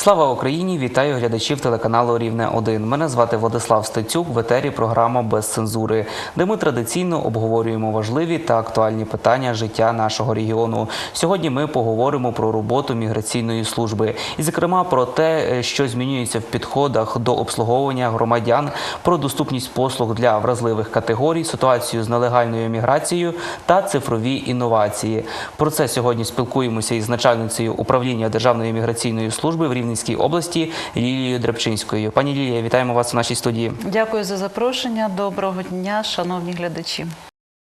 Слава Україні! Вітаю глядачів телеканалу Рівне 1 Мене звати Владислав Стецюк. В етері програма без цензури, де ми традиційно обговорюємо важливі та актуальні питання життя нашого регіону. Сьогодні ми поговоримо про роботу міграційної служби, і, зокрема, про те, що змінюється в підходах до обслуговування громадян, про доступність послуг для вразливих категорій, ситуацію з нелегальною міграцією та цифрові інновації. Про це сьогодні спілкуємося із начальницею управління Державної міграційної служби в Рівненській області Лілією Драбчинською. Пані Лілія, вітаємо вас у нашій студії. Дякую за запрошення. Доброго дня, шановні глядачі.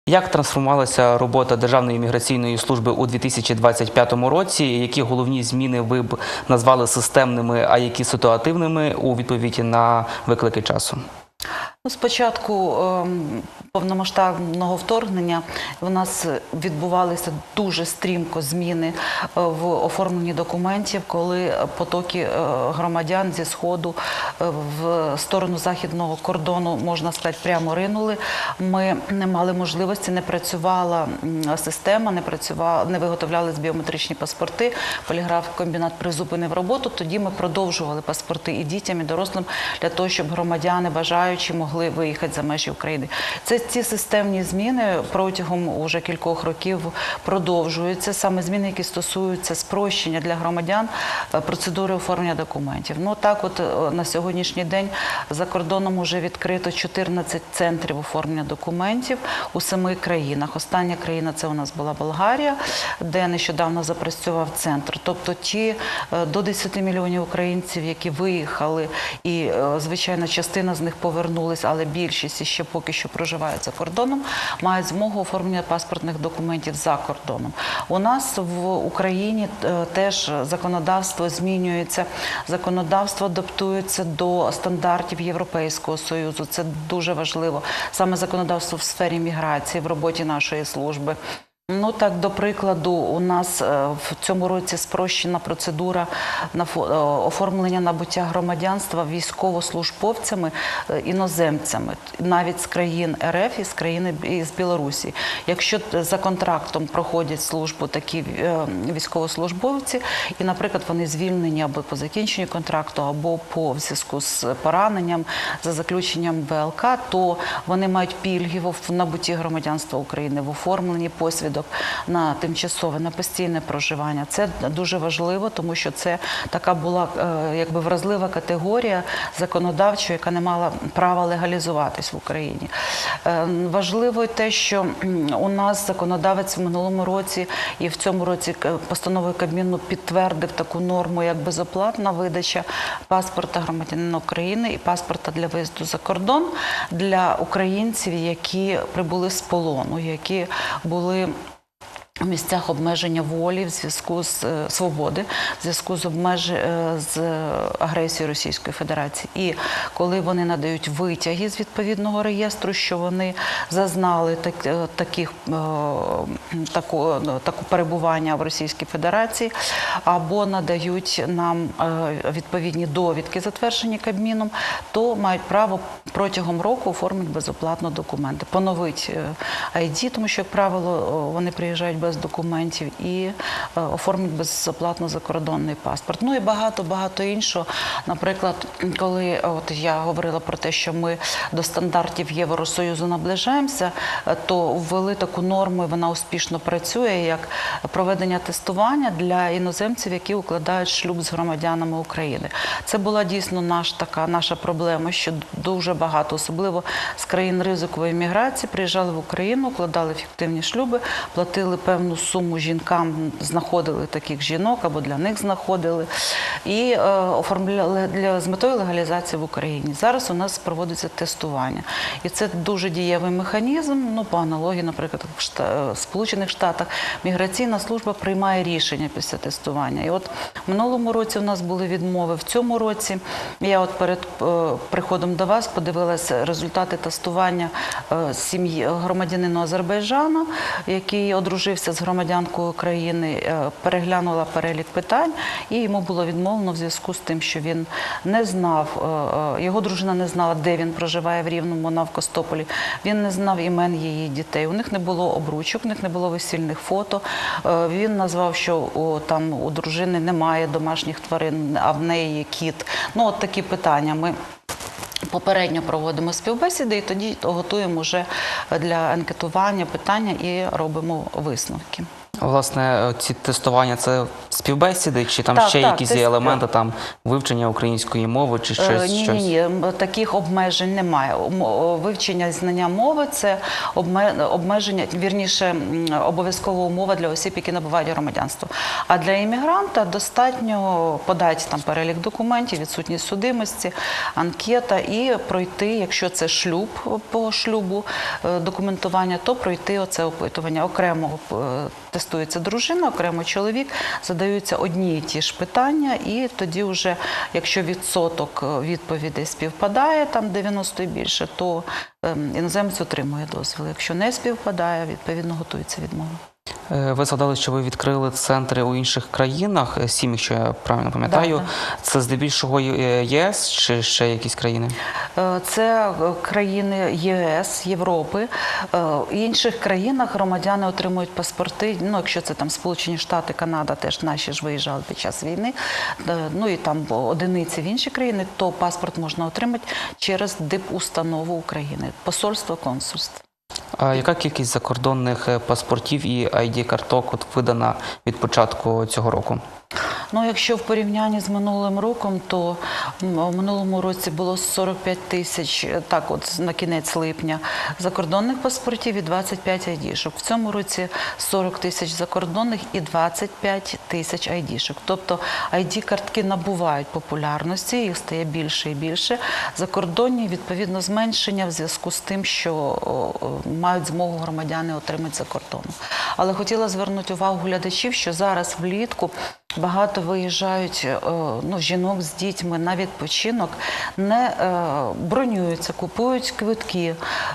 Як трансформувалася робота Державної міграційної служби у 2025 році? Які головні зміни ви б назвали системними, а які ситуативними у відповіді на виклики часу? Ну, спочатку ем, повномасштабного вторгнення в нас відбувалися дуже стрімко зміни е, в оформленні документів, коли потоки е, громадян зі сходу е, в сторону західного кордону, можна сказати, прямо ринули. Ми не мали можливості, не працювала система, не працювала, не виготовлялись біометричні паспорти. Поліграф комбінат призупинив роботу. Тоді ми продовжували паспорти і дітям, і дорослим для того, щоб громадяни бажаючі могли виїхати за межі України. Це ці системні зміни протягом уже кількох років продовжуються. Саме зміни, які стосуються спрощення для громадян е, процедури оформлення документів. Ну так, от е, на сьогоднішній день за кордоном вже відкрито 14 центрів оформлення документів у семи країнах. Остання країна це у нас була Болгарія, де нещодавно запрацював центр. Тобто ті е, до 10 мільйонів українців, які виїхали, і звичайно, частина з них повернулись, але більшість ще поки що проживають за кордоном, мають змогу оформлення паспортних документів за кордоном. У нас в Україні е, теж законодавство змінюється, законодавство адаптується до стандартів Європейського союзу. Це дуже важливо. Саме законодавство в сфері міграції в роботі нашої служби. Ну так, до прикладу, у нас е, в цьому році спрощена процедура е, оформлення набуття громадянства військовослужбовцями е, іноземцями, навіть з країн РФ і з країни і з Білорусі. Якщо за контрактом проходять службу такі військовослужбовці, і, наприклад, вони звільнені або по закінченню контракту, або по зв'язку з пораненням за заключенням ВЛК, то вони мають пільги в набутті громадянства України в оформленні посвідок на тимчасове на постійне проживання. Це дуже важливо, тому що це така була е, якби вразлива категорія законодавча, яка не мала права легалізуватись в Україні. Е, Важливо те, що у нас законодавець в минулому році і в цьому році к- постановою Кабміну підтвердив таку норму, як безоплатна видача паспорта громадянина України і паспорта для виїзду за кордон для українців, які прибули з полону, які були. Місцях обмеження волі в зв'язку з е, свободи, в зв'язку з обмеж... е, з агресією Російської Федерації. І коли вони надають витяги з відповідного реєстру, що вони зазнали так, е, таких таку, таку перебування в Російській Федерації, або надають нам відповідні довідки, затверджені Кабміном, то мають право протягом року оформити безоплатно документи, поновити ID, тому що, як правило, вони приїжджають без документів і е, оформлять безоплатно закордонний паспорт. Ну і багато багато іншого. Наприклад, коли е, от я говорила про те, що ми до стандартів Євросоюзу наближаємося, е, то ввели таку норму, і вона успішно працює як проведення тестування для іноземців, які укладають шлюб з громадянами України. Це була дійсно наш така наша проблема, що дуже багато, особливо з країн ризикової міграції, приїжджали в Україну, укладали фіктивні шлюби, платили певну суму жінкам, знаходили таких жінок або для них знаходили і е, оформляли для з метою легалізації в Україні. Зараз у нас проводиться тестування, і це дуже дієвий механізм. Ну по аналогії, наприклад, в Шта- Сполучених Штатах міграційна служба приймає рішення після тестування. І от в минулому році у нас були відмови. В цьому році я от перед е, приходом до вас подивилася результати тестування е, сім'ї громадянина Азербайджану, який одружився зустрівся з громадянкою України, е, переглянула перелік питань, і йому було відмовлено в зв'язку з тим, що він не знав, е, е, його дружина не знала, де він проживає в Рівному, вона в Костополі. Він не знав імен її дітей. У них не було обручок, у них не було весільних фото. Він назвав, що там у дружини немає домашніх тварин, а в неї є кіт. Ну, от такі питання. Ми Попередньо проводимо співбесіди і тоді готуємо вже для анкетування питання і робимо висновки. Власне, ці тестування це співбесіди, чи там Так, ще так, якісь тест- елементи там вивчення української мови, чи щось? Ні, ні, щось? ні, таких обмежень немає. Вивчення знання мови це обме- обмеження, вірніше, обов'язкова умова для осіб, які набувають громадянство. А для іммігранта достатньо подати там перелік документів, відсутність судимості, анкета і пройти, якщо це шлюб по шлюбу, е, документування, то пройти оце опитування. Окремо е, тестується дружина, окремо чоловік, задаються одні і ті ж питання, і тоді вже, якщо відсоток е, відповідей співпадає, там 90 і більше, то ем, іноземець отримує дозвіл. Якщо не співпадає, відповідно готується відмова. Е, Ви згадали, що ви відкрили центри у інших країнах, е, сім, якщо я правильно пам'ятаю. Да, Це здебільшого е, ЄС чи ще якісь країни? Це країни ЄС, Європи. В інших країнах громадяни отримують паспорти. Ну, якщо це там Сполучені Штати, Канада, теж наші ж виїжджали під час війни. Ну і там одиниці в інші країни, то паспорт можна отримати через дипустанову України, посольство, консульство. А яка кількість закордонних е, паспортів і ID-карток от видана від початку цього року? Ну, якщо в порівнянні з минулим роком, то в минулому році було 45 тисяч, е, так от на кінець липня, закордонних паспортів і 25 айдішок. В цьому році 40 тисяч закордонних і 25 тисяч айдішок. Тобто айді-картки набувають популярності, їх стає більше і більше. Закордонні, відповідно, зменшення в зв'язку з тим, що мають змогу громадяни отримати за кордоном. Але хотіла звернути увагу глядачів, що зараз влітку багато виїжджають е, ну, жінок з дітьми на відпочинок, не е, бронюються, купують квитки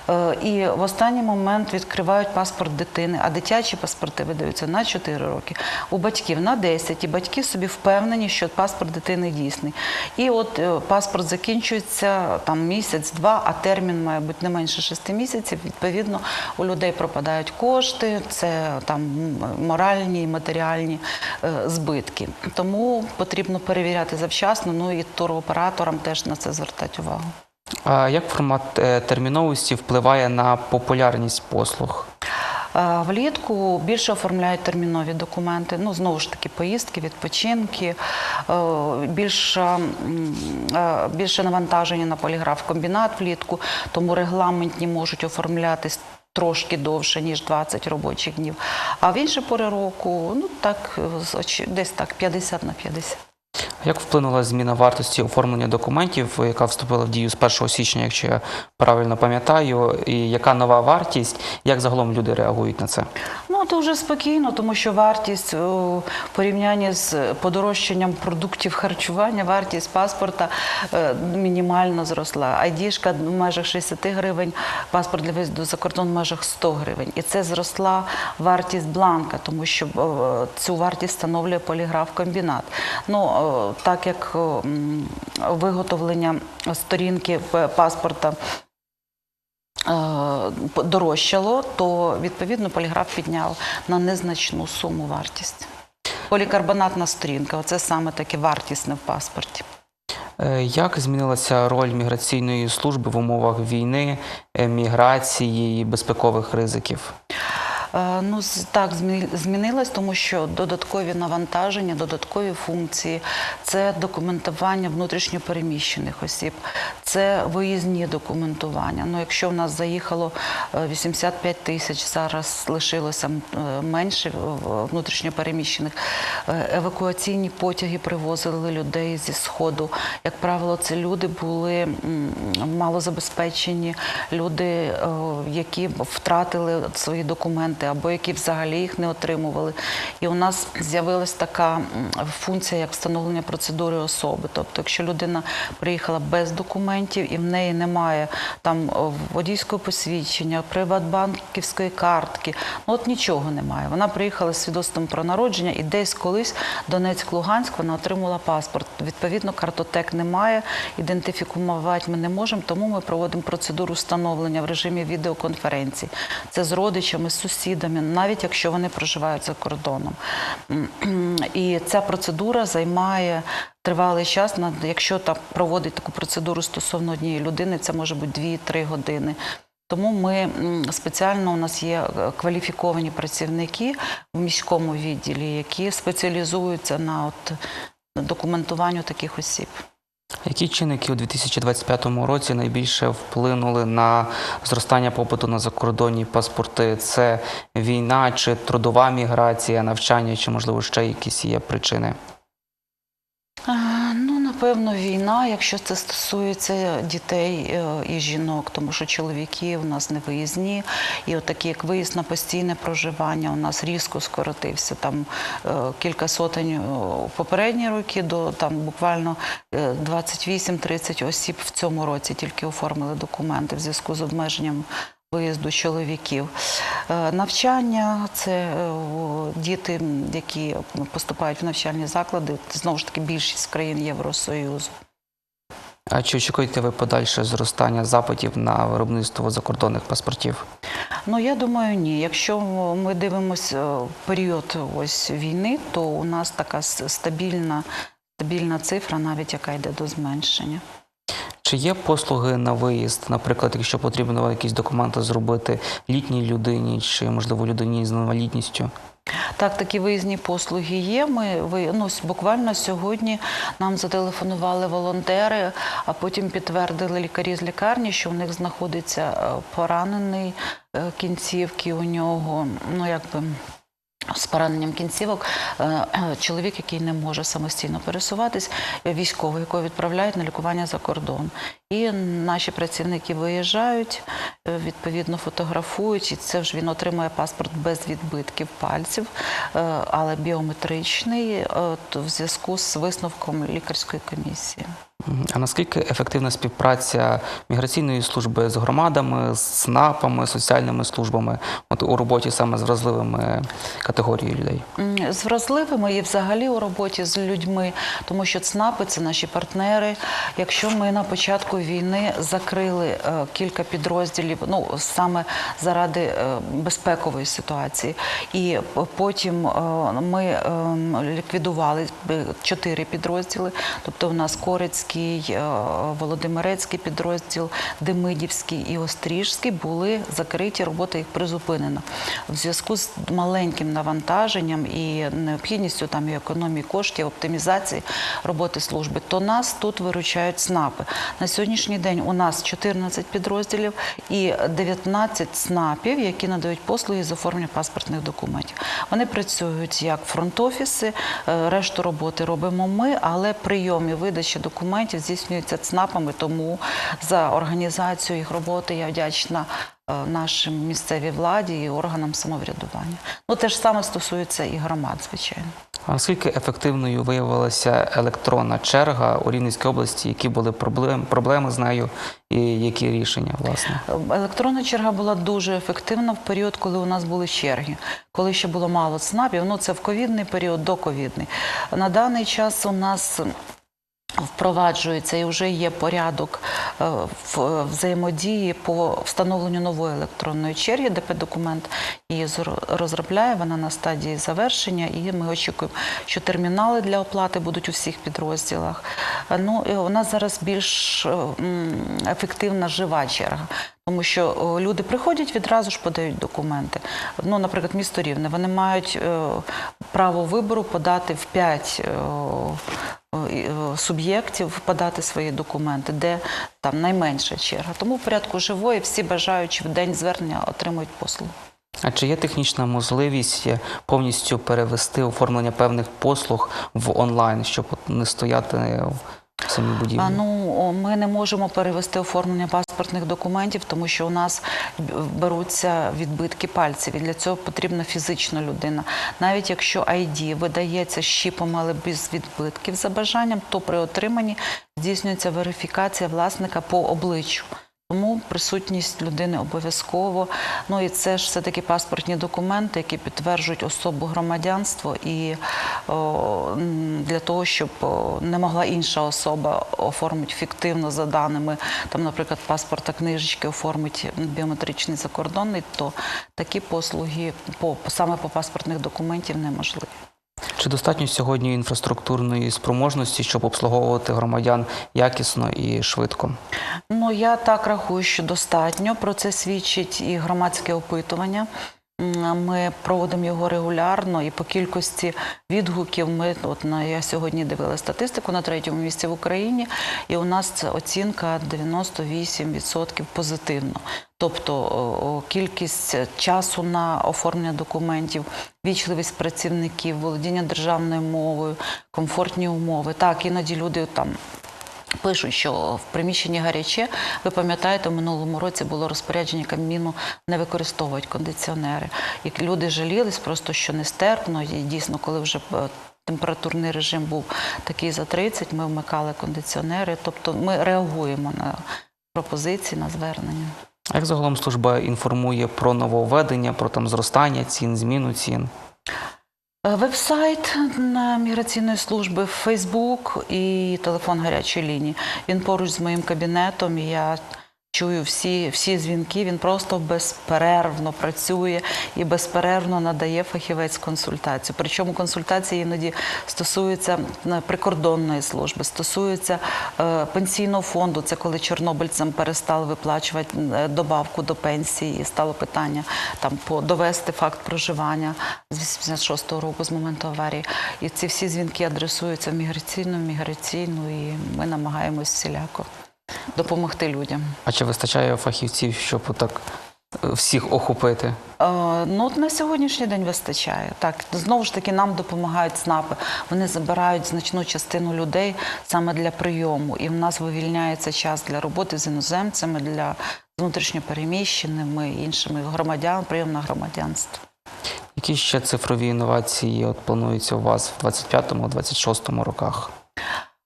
е, і в останній момент відкривають паспорт дитини, а дитячі паспорти видаються на 4 роки, у батьків на 10, і батьки собі впевнені, що паспорт дитини дійсний. І от паспорт закінчується там місяць-два, а термін має бути не менше 6 місяців. Відповідно, у людей пропадають кошти, це там моральні і матеріальні е, збитки. Тому потрібно перевіряти завчасно. Ну і туроператорам теж на це звертати увагу. А як формат е, терміновості впливає на популярність послуг? Е, Влітку більше оформляють термінові документи. Ну знову ж таки, поїздки, відпочинки, е, більше, більше навантаження на поліграф комбінат влітку, тому регламентні можуть оформлятись. Трошки довше ніж 20 робочих днів. А в інші пори року, ну так десь так 50 на 50. Як вплинула зміна вартості оформлення документів, яка вступила в дію з 1 січня, якщо я правильно пам'ятаю, і яка нова вартість? Як загалом люди реагують на це? Ну, то вже спокійно, тому що вартість о, в порівнянні з подорожчанням продуктів харчування, вартість паспорта е, мінімально зросла. Айдішка в межах 60 гривень, паспорт для виїзду за кордон в межах 100 гривень. І це зросла вартість бланка, тому що е, цю вартість встановлює поліграф-комбінат. Ну, е, так як е, виготовлення сторінки паспорта е, дорожчало, то відповідно поліграф підняв на незначну суму вартість. Полікарбонатна сторінка оце саме таке вартісне в паспорті. Е, Як змінилася роль міграційної служби в умовах війни, е, міграції і безпекових ризиків? Е, Ну, так, змі- змінилось, тому що додаткові навантаження, додаткові функції це документування внутрішньопереміщених осіб, це виїзні документування. Ну, якщо в нас заїхало е, 85 тисяч, зараз лишилося е, менше внутрішньопереміщених. Е, Евакуаційні потяги привозили людей зі сходу. Як правило, це люди були малозабезпечені, люди, е, які втратили свої документи документи, або які взагалі їх не отримували. І у нас з'явилась така функція, як встановлення процедури особи. Тобто, якщо людина приїхала без документів і в неї немає там водійського посвідчення, приватбанківської картки, ну от нічого немає. Вона приїхала з свідоцтвом про народження і десь колись Донецьк-Луганськ вона отримала паспорт. Відповідно, картотек немає, ідентифікувати ми не можемо, тому ми проводимо процедуру встановлення в режимі відеоконференції. Це з родичами, з сусідами, навіть якщо вони проживають за кордоном. І ця процедура займає тривалий час. Якщо так проводить таку процедуру стосовно однієї людини, це може бути 2-3 години. Тому ми спеціально у нас є е, кваліфіковані працівники в міському відділі, які спеціалізуються на от документуванню таких осіб. Які чинники у 2025 році найбільше вплинули на зростання попиту на закордонні паспорти? Це війна чи трудова міграція, навчання, чи можливо ще якісь є причини? А, Ну, напевно, війна, якщо це стосується дітей е, і жінок, тому що чоловіки у нас не виїзні, і от такі як виїзд на постійне проживання у нас різко скоротився. Там е, кілька сотень е, у попередні роки до там буквально е, 28-30 осіб в цьому році тільки оформили документи в зв'язку з обмеженням виїзду чоловіків. Е, Навчання це е, діти, які поступають в навчальні заклади. Знову ж таки, більшість країн Євросоюзу. А чи очікуєте ви подальше зростання запитів на виробництво закордонних паспортів? Ну я думаю, ні. Якщо ми дивимося в період ось війни, то у нас така стабільна, стабільна цифра, навіть яка йде до зменшення. Чи є послуги на виїзд, наприклад, якщо потрібно якісь документи зробити літній людині, чи можливо людині з інвалідністю? Так, такі виїзні послуги є. Ми ну буквально сьогодні нам зателефонували волонтери, а потім підтвердили лікарі з лікарні, що у них знаходиться е, поранений е, кінцівки у нього. Ну якби. З пораненням кінцівок е, е, чоловік, який не може самостійно пересуватись, військовий, якого відправляють на лікування за кордон. І наші працівники виїжджають, е, відповідно фотографують, і це ж він отримує паспорт без відбитків пальців, але біометричний в зв'язку з висновком лікарської комісії. А наскільки ефективна співпраця міграційної служби з громадами, з СНАПами, соціальними службами от у роботі саме з вразливими категорією людей? З вразливими і взагалі у роботі з людьми, тому що ЦНАПи це наші партнери. Якщо ми на початку війни закрили е, кілька підрозділів, ну саме заради е, безпекової ситуації, і потім е, ми е, ліквідували чотири підрозділи, тобто у нас Корецький, е, Володимирецький підрозділ, Демидівський і Остріжський були закриті, робота їх призупинена. В зв'язку з маленьким навантаженням і необхідністю там і економії коштів, оптимізації роботи служби, то нас тут виручають СНАПи. На сьогоднішній день у нас 14 підрозділів і 19 СНАПів, які надають послуги з оформлення паспортних документів. Вони працюють як фронт-офіси, е, решту роботи робимо ми, але прийом і видача документів здійснюється ЦНАПами, тому за організацію їх роботи я вдячна е, нашим місцевій владі і органам самоврядування. Ну те ж саме стосується і громад, звичайно. А наскільки ефективною виявилася електронна черга у Рівненській області? Які були проблеми, проблеми з нею і які рішення, власне? Електронна черга була дуже ефективна в період, коли у нас були черги, коли ще було мало ЦНАПів. Ну це в ковідний період, до ковідний. На даний час у нас. Впроваджується і вже є порядок е, взаємодії по встановленню нової електронної черги, ДП документ її зро- розробляє. Вона на стадії завершення, і ми очікуємо, що термінали для оплати будуть у всіх підрозділах. Е, Ну і у нас зараз більш е, ефективна жива черга. Тому що люди приходять відразу ж подають документи. Ну, наприклад, місто Рівне, вони мають е, право вибору подати в 5 суб'єктів подати свої документи, де там найменша черга. Тому в порядку живої всі бажаючи в день звернення отримують послугу. А чи є технічна можливість повністю перевести оформлення певних послуг в онлайн, щоб не стояти самі будівлі? Ну, ми не можемо перевести оформлення паспортних документів, тому що у нас беруться відбитки пальців, і для цього потрібна фізична людина. Навіть якщо ID видається щіпом, але без відбитків за бажанням, то при отриманні здійснюється верифікація власника по обличчю. Тому присутність людини обов'язково. Ну і це ж все таки паспортні документи, які підтверджують особу громадянство, і о, для того, щоб не могла інша особа оформити фіктивно за даними, там, наприклад, паспорта книжечки оформити біометричний закордонний, то такі послуги по саме по паспортних документів неможливі. Чи достатньо сьогодні інфраструктурної спроможності, щоб обслуговувати громадян якісно і швидко? Ну, я так рахую, що достатньо. Про це свідчить і громадське опитування. Ми проводимо його регулярно, і по кількості відгуків ми от на я сьогодні дивила статистику на третьому місці в Україні, і у нас це оцінка 98% позитивно. Тобто кількість часу на оформлення документів, вічливість працівників, володіння державною мовою, комфортні умови. Так, іноді люди там Пишуть, що в приміщенні гаряче. Ви пам'ятаєте, в минулому році було розпорядження Кабміну не використовувати кондиціонери. І люди жалілись просто, що нестерпно. І дійсно, коли вже е, температурний режим був такий за 30, ми вмикали кондиціонери. Тобто ми реагуємо на пропозиції, на звернення. Як загалом служба інформує про нововведення, про там зростання цін, зміну цін? Е, Веб-сайт на міграційної служби, Фейсбук і телефон гарячої лінії. Він поруч з моїм кабінетом. Я чую всі, всі дзвінки. Він просто безперервно працює і безперервно надає фахівець консультацію. Причому консультації іноді стосуються е, прикордонної служби, стосуються е, пенсійного фонду. Це коли чорнобильцям перестали виплачувати е, добавку до пенсії, і стало питання там по довести факт проживання з 86-го року з моменту аварії. І ці всі дзвінки адресуються в міграційну, міграційну, і ми намагаємось всіляко допомогти людям. А чи вистачає фахівців, щоб отак е, всіх охопити? Е, Ну, от на сьогоднішній день вистачає. Так, знову ж таки, нам допомагають ЦНАПи. Вони забирають значну частину людей саме для прийому. І в нас вивільняється час для роботи з іноземцями, для внутрішньопереміщеними іншими громадян, прийом на громадянство. Які ще цифрові інновації от плануються у вас в 25-26 роках?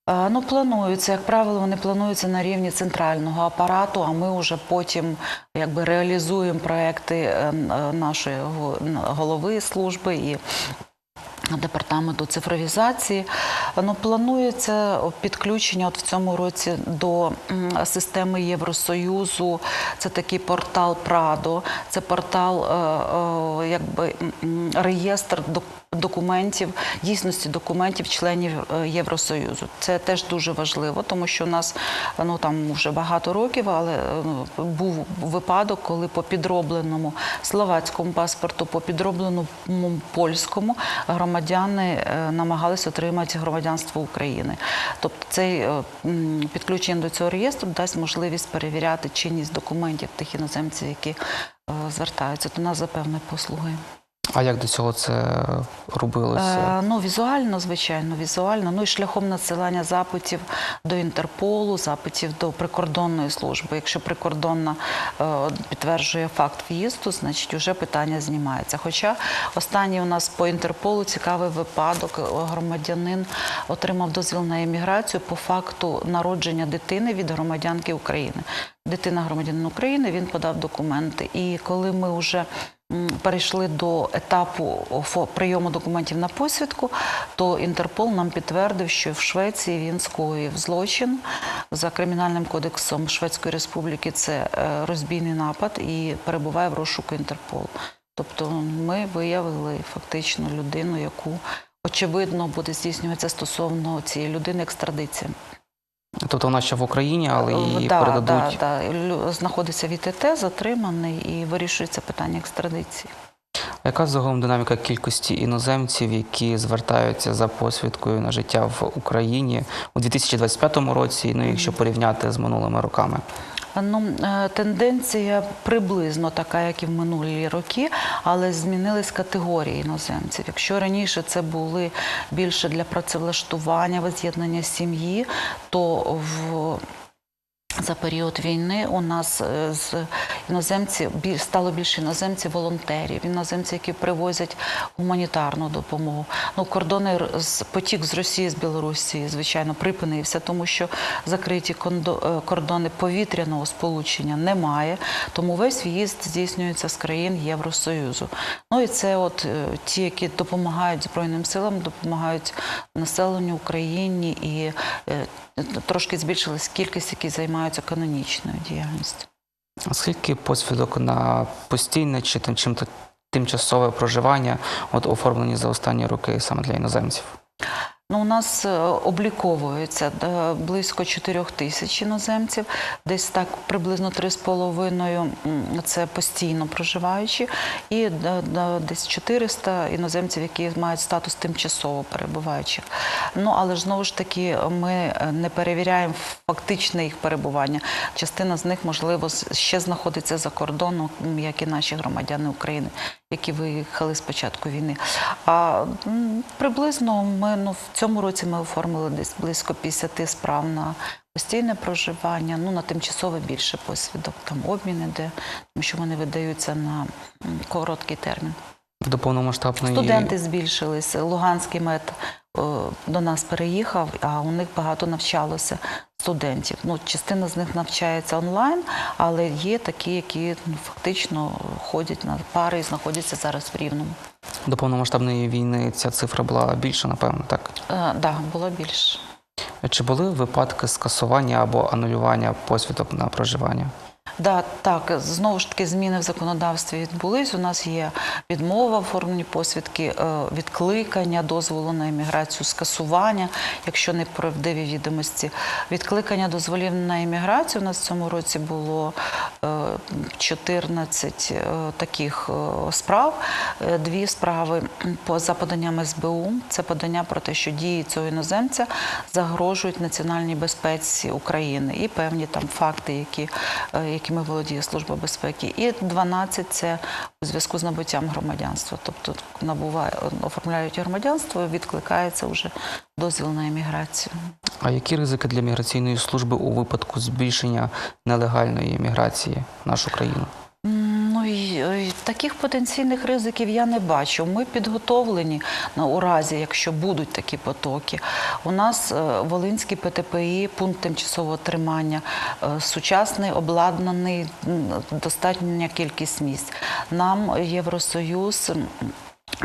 Е, Ну, плануються, як правило, вони плануються на рівні центрального апарату, а ми вже потім якби реалізуємо проекти е, е, нашої голови служби і департаменту цифровізації. Ну, планується підключення от в цьому році до системи Євросоюзу. Це такий портал Прадо, це портал, якби реєстр документів, дійсності документів членів е, Євросоюзу. Це теж дуже важливо, тому що у нас ну там вже багато років, але ну, був випадок, коли по підробленому словацькому паспорту, по підробленому польському громадяни е, намагались отримати громадянство України. Тобто цей е, підключення до цього реєстру дасть можливість перевіряти чинність документів тих іноземців, які звертаються до нас за певною послугою. А як до цього це робилося? Е, ну, візуально, звичайно, візуально. Ну і шляхом надсилання запитів до Інтерполу, запитів до прикордонної служби. Якщо прикордонна е, підтверджує факт в'їзду, значить вже питання знімається. Хоча останній у нас по Інтерполу цікавий випадок. Громадянин отримав дозвіл на еміграцію по факту народження дитини від громадянки України. Дитина громадянин України, він подав документи. І коли ми вже перейшли до етапу прийому документів на посвідку, то Інтерпол нам підтвердив, що в Швеції він скоїв злочин за кримінальним кодексом Шведської Республіки. Це е, розбійний напад і перебуває в розшуку Інтерполу. Тобто ми виявили фактично людину, яку очевидно буде здійснюватися стосовно цієї людини екстрадиція. Тобто вона ще в Україні, але її да, передадуть. Да, да. Знаходиться в ІТТ, затриманий і вирішується питання екстрадиції. А Яка загалом динаміка кількості іноземців, які звертаються за посвідкою на життя в Україні у 2025 році, ну якщо порівняти з минулими роками? Ну, е, тенденція приблизно така, як і в минулі роки, але змінились категорії іноземців. Якщо раніше це були більше для працевлаштування, воз'єднання сім'ї, то в за період війни у нас е, з іноземців стало більше іноземців волонтерів, іноземців, які привозять гуманітарну допомогу. Ну, кордони з потік з Росії, з Білорусі, звичайно, припинився, тому що закриті е, кордони повітряного сполучення немає. Тому весь в'їзд здійснюється з країн Євросоюзу. Ну і це от е, ті, які допомагають Збройним силам, допомагають населенню Україні і трошки збільшилась кількість, які займаються канонічною діяльністю. А скільки посвідок на постійне чи тим тимчасове проживання от оформлені за останні роки саме для іноземців? Ну, у нас е, обліковується е, близько 4 тисяч іноземців, десь так приблизно 3,5 м, це постійно проживаючі, і е, десь 400 іноземців, які мають статус тимчасово перебуваючих. Ну, але ж знову ж таки, ми не перевіряємо фактичне їх перебування. Частина з них, можливо, ще знаходиться за кордоном, як і наші громадяни України, які виїхали з початку війни. А приблизно ми ну, в цьому році ми оформили десь близько 50 справ на постійне проживання, ну на тимчасове більше посвідок, там обмін іде, тому що вони видаються на короткий термін. До повномасштабної Студенти збільшилися. Луганський мед е, до нас переїхав, а у них багато навчалося студентів. Ну, частина з них навчається онлайн, але є такі, які ну, фактично ходять на пари і знаходяться зараз в Рівному. до повномасштабної війни ця цифра була більша, напевно, так. Так, да, було більше. Чи були випадки скасування або анулювання посвідок на проживання? Да, так, знову ж таки, зміни в законодавстві відбулись. У нас є відмова в оформленні посвідки, е, відкликання дозволу на імміграцію, скасування, якщо не правдиві відомості. Відкликання дозволів на імміграцію у нас в цьому році було е, 14 е, таких е, справ. Е, Дві справи за поданням СБУ. Це подання про те, що дії цього іноземця загрожують національній безпеці України і певні там факти, які, якими володіє Служба безпеки. І 12 – це у зв'язку з набуттям громадянства. Тобто набуває, оформляють громадянство, відкликається вже дозвіл на імміграцію. А які ризики для міграційної служби у випадку збільшення нелегальної міграції в нашу країну? Ну і таких потенційних ризиків я не бачу. Ми підготовлені на у разі, якщо будуть такі потоки. У нас волинські Волинський ПТПІ, пункт тимчасового тримання, е, сучасний, обладнаний, достатня кількість місць. Нам Євросоюз.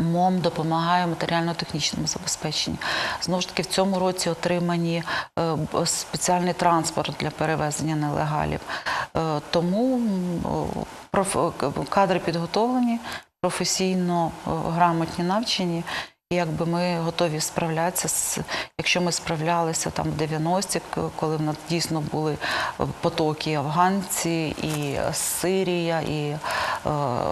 МОМ допомагає матеріально-технічному забезпеченню. Знову ж таки, в цьому році отримані е, спеціальний транспорт для перевезення нелегалів. Е, Тому к- кадри підготовлені, професійно е, грамотні навчені. Якби ми готові справлятися з, якщо ми справлялися там в 90-ті, коли в нас дійсно були е, потоки афганці, і Сирія, і е,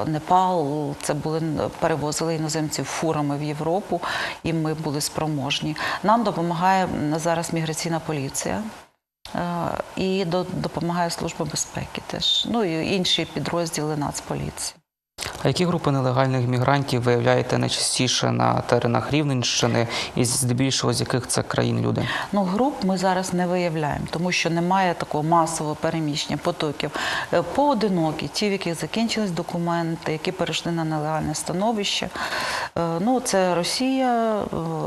Непал. Це були перевозили іноземців фурами в Європу, і ми були спроможні. Нам допомагає зараз міграційна поліція. е, І до- допомагає Служба безпеки теж. Ну і інші підрозділи Нацполіції. А які групи нелегальних мігрантів виявляєте найчастіше на теренах Рівненщини, і здебільшого з яких це країн люди? Ну, груп ми зараз не виявляємо, тому що немає такого масового переміщення потоків. Е, Поодинокі, ті, в яких закінчились документи, які перейшли на нелегальне становище. Е, Ну, це Росія, е,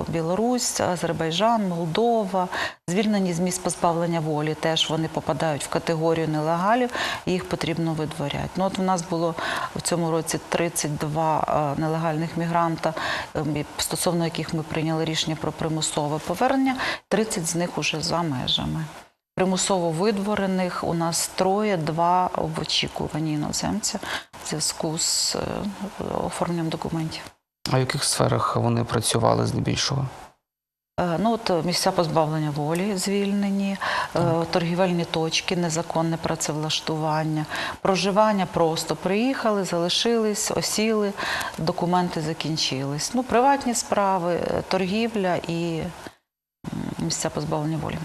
Білорусь, Азербайджан, Молдова, звільнені з місць позбавлення волі. Теж вони попадають в категорію нелегалів, і їх потрібно видворяти. Ну, от у нас було в цьому році 32 е, нелегальних мігранта, ем, стосовно яких ми прийняли рішення про примусове повернення. 30 з них уже за межами. Примусово видворених у нас троє, два в очікуванні іноземця в зв'язку з е, оформленням документів. А в яких сферах вони працювали здебільшого? Е, Ну, от е, місця позбавлення волі звільнені, е, торгівельні точки, незаконне працевлаштування, проживання просто приїхали, залишились, осіли, документи закінчились. Ну, приватні справи, торгівля і місця позбавлення волі.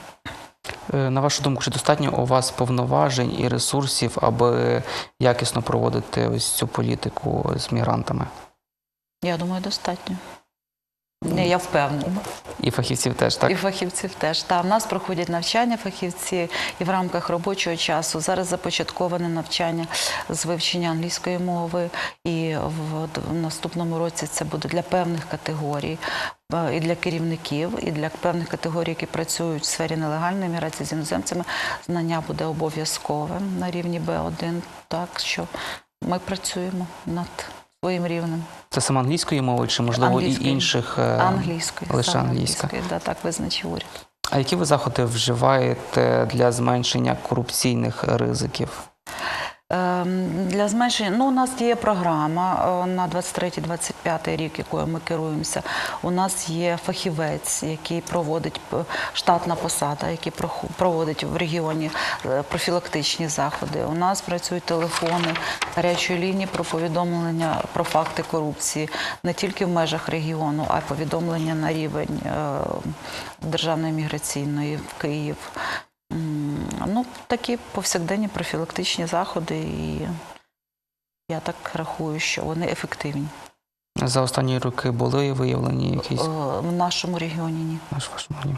На вашу думку, чи достатньо у вас повноважень і ресурсів, аби якісно проводити ось цю політику з мігрантами? Я думаю, достатньо. Ні, я впевнена. І фахівців теж так? І фахівців теж. Та, в нас проходять навчання фахівці і в рамках робочого часу. Зараз започатковане навчання з вивчення англійської мови, і в, наступному році це буде для певних категорій. е, І для керівників, і для певних категорій, які працюють в сфері нелегальної міграції з іноземцями, знання буде обов'язковим на рівні Б1. Так що ми працюємо над своїм рівнем. Це саме англійської мови, чи можливо Англійської. і інших англійської Англійською. лише саме англійською, Да, так визначив уряд. А які ви заходи вживаєте для зменшення корупційних ризиків? Ем, Для зменшення, ну у нас є програма е, на 23-25 рік, якою ми керуємося. У нас є фахівець, який проводить штатна посада, який проводить в регіоні е, профілактичні заходи. У нас працюють телефони гарячої лінії про повідомлення про факти корупції не тільки в межах регіону, а й повідомлення на рівень е, Державної міграційної в Київ. Ну, такі повсякденні профілактичні заходи, і я так рахую, що вони ефективні. За останні роки були виявлені якісь Е, В нашому регіоні ні. Наш ваш мені.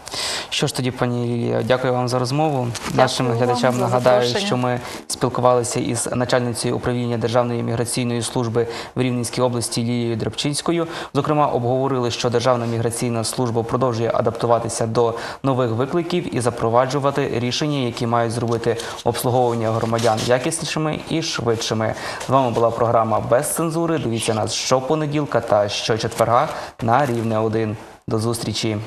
Що ж тоді, пані Лілія, дякую вам за розмову. Нашим вам глядачам за нагадаю, запрошення. що ми спілкувалися із начальницею управління Державної міграційної служби в Рівненській області Лілією Драбчинською. Зокрема, обговорили, що Державна міграційна служба продовжує адаптуватися до нових викликів і запроваджувати рішення, які мають зробити обслуговування громадян якіснішими і швидшими. З вами була програма без цензури. Дивіться нас щопонеділка Фейсбука та щочетверга на рівне 1. До зустрічі.